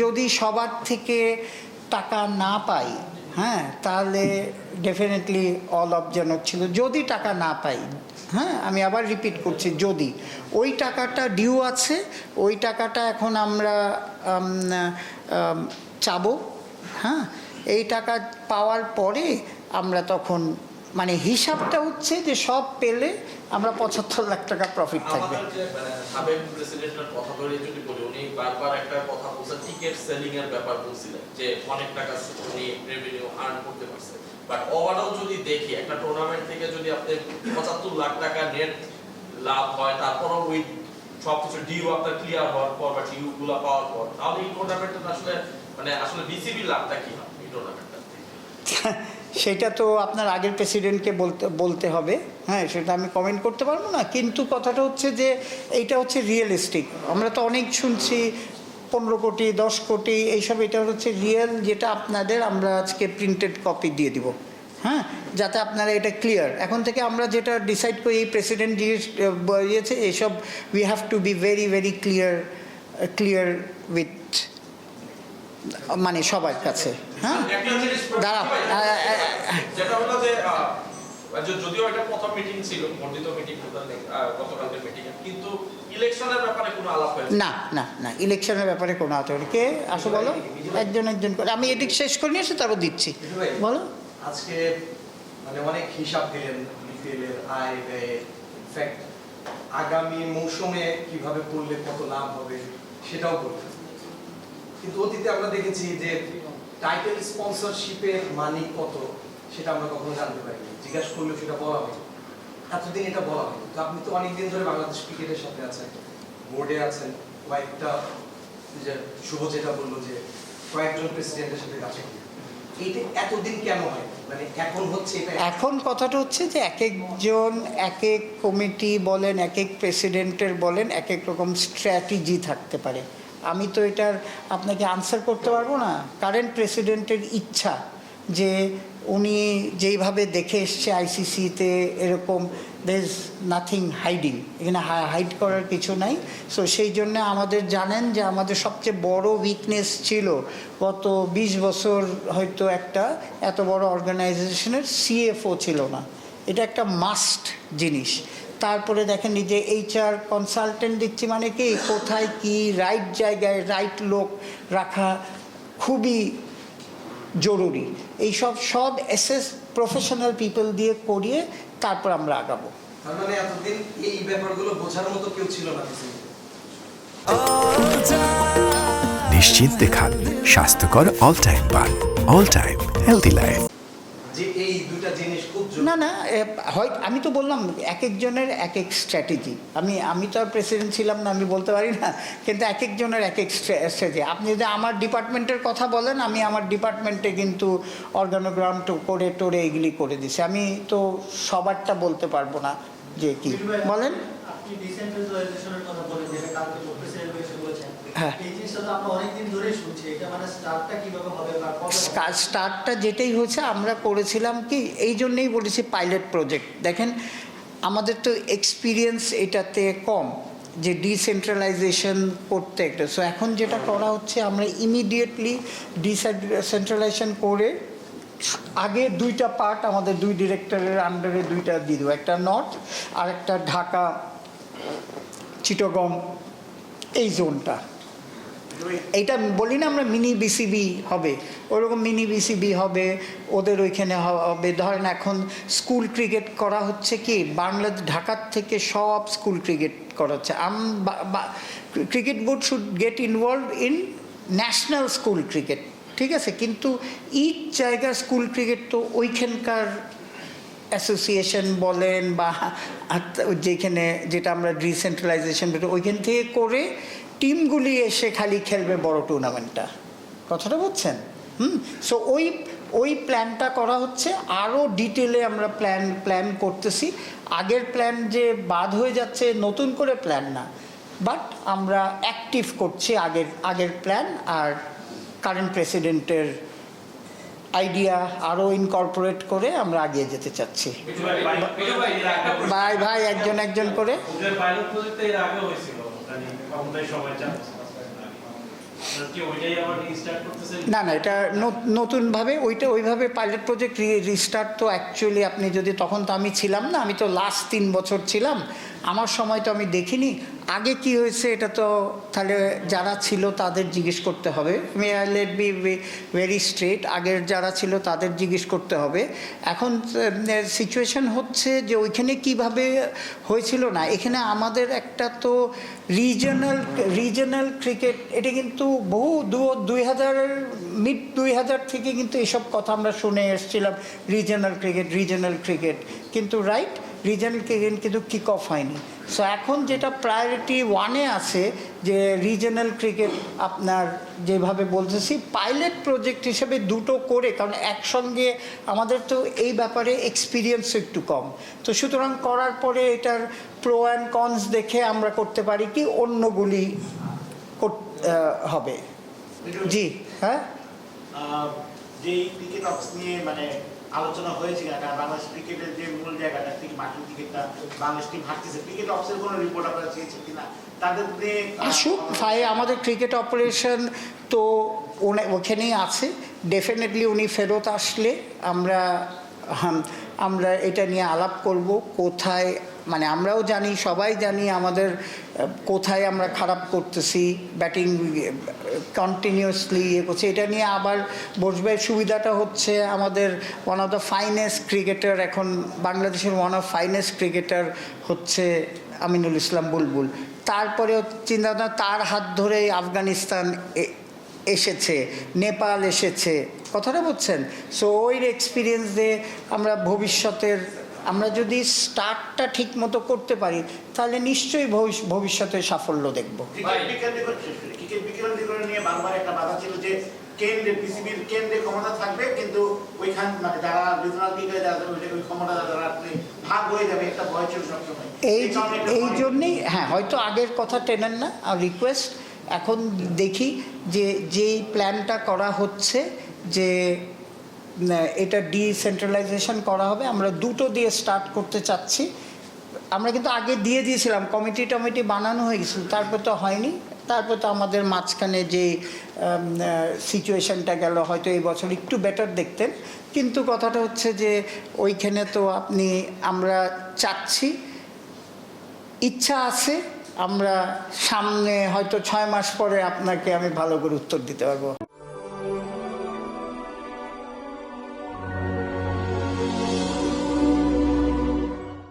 যদি সবার থেকে টাকা না পাই হ্যাঁ তাহলে ডেফিনেটলি অল অবজনক ছিল। যদি টাকা না পাই হ্যাঁ আমি আবার রিপিট করছি, যদি। ওই টাকাটা ডিউ আছে, ওই টাকাটা এখন আমরা চাবো হ্যাঁ এই টাকা পাওয়ার পরে আমরা তখন মানে হিসাবটা হচ্ছে যে সব পেলে আমরা পঁচাত্তর লাখ টাকা প্রফিট থাকবে। মানে বাট ওভারঅল যদি দেখি একটা টুর্নামেন্ট থেকে যদি আপনি পঁচাত্তর লাখ টাকা নেট লাভ হয় তারপরও ওই সবকিছু ডিউ আপনার ক্লিয়ার হওয়ার পর বা ডিউ গুলা পাওয়ার পর তাহলে এই আসলে মানে আসলে বিসিবি লাভটা কি হয় এই টুর্নামেন্টটা সেটা তো আপনার আগের প্রেসিডেন্টকে বলতে বলতে হবে। হ্যাঁ সেটা আমি কমেন্ট করতে পারব না। কিন্তু কথাটা হচ্ছে যে এইটা হচ্ছে রিয়েলিস্টিক আমরা তো অনেক শুনছি, পনেরো কোটি, দশ কোটি, এইসব, এটা হচ্ছে রিয়েল যেটা আপনাদের আমরা আজকে প্রিন্টেড কপি দিয়ে দিব। হ্যাঁ যাতে আপনারা এটা ক্লিয়ার এখন থেকে আমরা যেটা ডিসাইড করি, এই প্রেসিডেন্ট দিয়েছে এইসব we have to be very very clear clear with মানে সবার কাছে হ্যাঁ? একটা জিনিস দাঁড়াও, আ, আ, আ, যেটা হলো যে যদিও এটা প্রথম মিটিং ছিল বর্ধিত মিটিং গতকালকের মিটিং কিন্তু ইলেকশনের ব্যাপারে কোনো আলাপ হয়েছে? না না না ইলেকশনের ব্যাপারে কোনো নেই। কে? আসো বলো। একজন একজন করে। আমি এদিক শেষ করে নিয়ে এসে তারপর দিচ্ছি। বলো। আজকে মানে অনেক হিসাব দিলেন বিপিএল এর আয় ব্যয় ইনফ্যাক্ট আগামী মৌসুমে কীভাবে করলে কত লাভ হবে সেটাও বললেন কিন্তু অতীতে আমরা দেখেছি যে টাইটেল স্পন্সরশিপের মানি কত, সেটা আমরা কখনো জানতে পারিনি। জিজ্ঞাসা করলেও সেটা বলা হয় এতদিন এটা বলা হয় তো আপনি তো অনেকদিন ধরে বাংলাদেশ ক্রিকেটের সাথে আছেন বোর্ডে আছেন কয়েকটা যে শুভ যেটা বলল যে কয়েকজন প্রেসিডেন্টের সাথে কাছে এইটা এতদিন কেন হয়? মানে এখন হচ্ছে এখন কথাটা হচ্ছে যে এক একজন এক এক কমিটি বলেন এক এক প্রেসিডেন্টের বলেন এক এক রকম স্ট্র্যাটেজি থাকতে পারে। আমি তো এটার আপনাকে আনসার করতে পারব না। কারেন্ট প্রেসিডেন্টের ইচ্ছা যে উনি যেইভাবে দেখে এসছে আইসিসিতে এরকম দের ইজ নাথিং হাইডিং এখানে হাইড করার কিছু নাই। সো সেই জন্য আমাদের জানেন যে আমাদের সবচেয়ে বড় উইকনেস ছিল গত বিশ বছর হয়তো একটা, এত বড় অর্গানাইজেশনের সিএফও ছিল না। এটা একটা মাস্ট জিনিস। তারপরে দেখেন এই যে এইচআর কনসালটেন্ট দিচ্ছি মানে কি কোথায় কি রাইট জায়গায় রাইট লোক রাখা খুবই জরুরি। এই সব সব এসএস প্রফেশনাল পিপল দিয়ে করিয়ে তারপর আমরা আগাবো। তার মানে এতদিন এই ব্যাপারগুলো বোঝার মতো কেউ ছিল না নিশ্চিন্তে খান স্বাস্থ্যকর অল টাইম পান অল টাইম হেলদি লাইফ যে এই দুইটা জিনিস খুব জরুরি। না না এ, হয় আমি তো বললাম এক একজনের এক এক স্ট্র্যাটেজি আমি আমি তো আর প্রেসিডেন্ট ছিলাম না আমি বলতে পারি না কিন্তু এক একজনের এক এক স্ট্র্যাটেজি আপনি যদি আমার ডিপার্টমেন্টের কথা বলেন আমি আমার ডিপার্টমেন্টে কিন্তু অর্গানোগ্রাম করে টোরে এগুলি করে দিছি। আমি তো সবারটা বলতে পারব না যে কি। বলেন? হ্যাঁ। মানে স্টার্টটা যেটাই হয়েছে, আমরা করেছিলাম কি, এই জন্যেই বলেছি পাইলট প্রজেক্ট দেখেন, আমাদের তো এক্সপিরিয়েন্স এটাতে কম, যে ডিসেন্ট্রালাইজেশন করতে একটা। সো এখন যেটা করা হচ্ছে, আমরা ইমিডিয়েটলি ডিসেন্ট্রালাইজেশন করে আগে দুইটা পার্ট আমাদের দুই ডিরেক্টরের আন্ডারে দুইটা দিয়ে দেবো। একটা নর্থ আর একটা ঢাকা চিটগং এই জোনটা এইটা বলি না আমরা মিনি বিসিবি হবে, ওরকম মিনি বিসিবি হবে, ওদের ওইখানে হবে। ধরেন এখন স্কুল ক্রিকেট করা হচ্ছে কি, বাংলাদেশ, ঢাকার থেকে সব স্কুল ক্রিকেট করা হচ্ছে আম cricket board should get involve in national school cricket, ঠিক আছে? কিন্তু ইচ জায়গার স্কুল ক্রিকেট তো ওইখানকার অ্যাসোসিয়েশন বলেন বা যেখানে যেটা আমরা ডিসেন্ট্রালাইজেশন ওইখান থেকে করে টিমগুলি এসে খালি খেলবে বড় টুর্নামেন্টটা। কথাটা বুঝছেন? হুম? সো ওই ওই প্ল্যানটা করা হচ্ছে। আরও ডিটেলে আমরা প্ল্যান প্ল্যান করতেছি। আগের প্ল্যান যে বাদ হয়ে যাচ্ছে, নতুন করে প্ল্যান না। বাট আমরা অ্যাক্টিভ করছি আগের আগের প্ল্যান আর কারেন্ট প্রেসিডেন্টের আইডিয়া আরও ইনকর্পোরেট করে আমরা এগিয়ে যেতে চাচ্ছি। ভাই ভাই, একজন একজন করে। না না, এটা নতুনভাবে ওইটা ওইভাবে পাইলট প্রজেক্ট রিস্টার্ট তো অ্যাকচুয়ালি আপনি যদি তখন তো আমি ছিলাম না, আমি তো লাস্ট তিন বছর ছিলাম। আমার সময় তো আমি দেখিনি। আগে কি হয়েছে এটা তো তাহলে যারা ছিল তাদের জিজ্ঞেস করতে হবে। May I let be very straight আগের যারা ছিল তাদের জিজ্ঞেস করতে হবে। এখন সিচুয়েশন হচ্ছে যে ওইখানে কীভাবে হয়েছিল না? এখানে আমাদের একটা তো রিজনাল রিজনাল ক্রিকেট এটা কিন্তু বহু দু, দুই হাজারের মিড দুই হাজার থেকে কিন্তু এসব কথা আমরা শুনে এসেছিলাম। রিজনাল ক্রিকেট রিজনাল ক্রিকেট কিন্তু রাইট রিজনাল ক্রিকেট কিন্তু কিক অফ হয়নি। সো এখন যেটা প্রায়োরিটি ওয়ানে আছে যে রিজনাল ক্রিকেট আপনার যেভাবে বলতেছি পাইলট প্রজেক্ট হিসেবে দুটো করে কারণ একসঙ্গে আমাদের তো এই ব্যাপারে এক্সপিরিয়েন্স একটু কম। তো সুতরাং করার পরে এটার প্রো অ্যান্ড কনস দেখে আমরা করতে পারি কি অন্যগুলি হবে। জি হ্যাঁ? আহ, ক্রিকেট অফিস নিয়ে মানে আলোচনা হয়েছিল কারণ বাংলাদেশ ক্রিকেটের যে মূল জায়গাটা থেকে মাঠের ক্রিকেটটা বাংলাদেশ টিম হারতেছে ক্রিকেট অফিসের কোনো রিপোর্ট আপনারা চেয়েছেন কিনা? তাদের আসুক ভাই আমাদের ক্রিকেট অপারেশন তো ওখানেই আছে। ডেফিনেটলি উনি ফেরত আসলে আমরা আমরা এটা নিয়ে আলাপ করব কোথায় মানে আমরাও জানি, সবাই জানি আমাদের কোথায় আমরা খারাপ করতেছি ব্যাটিং কন্টিনিউয়াসলি ইয়ে করছি। এটা নিয়ে আবার বসবে, সুবিধাটা হচ্ছে আমাদের one of the finest cricketer এখন, বাংলাদেশের ওয়ান অফ ফাইনেস্ট ক্রিকেটার হচ্ছে আমিনুল ইসলাম বুলবুল। তারপরেও চিন্তা ভাবনা তার হাত ধরেই আফগানিস্তান এসেছে, নেপাল এসেছে। কথাটা বলছেন সো ওই এক্সপিরিয়েন্স দিয়ে আমরা ভবিষ্যতের আমরা যদি স্টার্টটা ঠিক মতো করতে পারি তাহলে নিশ্চয়ই ভবিষ্য- ভবিষ্যতে সাফল্য দেখব। ক্রিকেট বিকেন্দ্রীকরণ ক্রিকেট বিকেন্দ্রীকরণ নিয়ে বারবার একটা বাধা ছিল যে কেন্দ্রে পিসিবির কেন্দ্রে ক্ষমতা থাকবে কিন্তু ওইখান মানে যারা রিজনাল ক্রিকেটে যারা ওই ওই ক্ষমতা যারা ভাগ হয়ে যাবে একটা ভয় ছিল সবসময়। এই এই জন্যেই হ্যাঁ হয়তো আগের কথা টেনেন না আর রিকোয়েস্ট এখন দেখি যে যেই প্ল্যানটা করা হচ্ছে যে এটা ডিসেন্ট্রালাইজেশন করা হবে। আমরা দুটো দিয়ে স্টার্ট করতে চাচ্ছি। আমরা কিন্তু আগে দিয়ে দিয়েছিলাম কমিটি টমিটি বানানো হয়ে গেছিল, তারপর তো হয়নি। তারপর তো আমাদের মাঝখানে যে সিচুয়েশনটা গেল, হয়তো এই বছর একটু বেটার দেখতেন। কিন্তু কথাটা হচ্ছে যে, ওইখানে তো আপনি, আমরা চাচ্ছি, ইচ্ছা আছে, আমরা সামনে হয়তো ছয় মাস পরে আপনাকে আমি ভালো করে উত্তর দিতে পারব।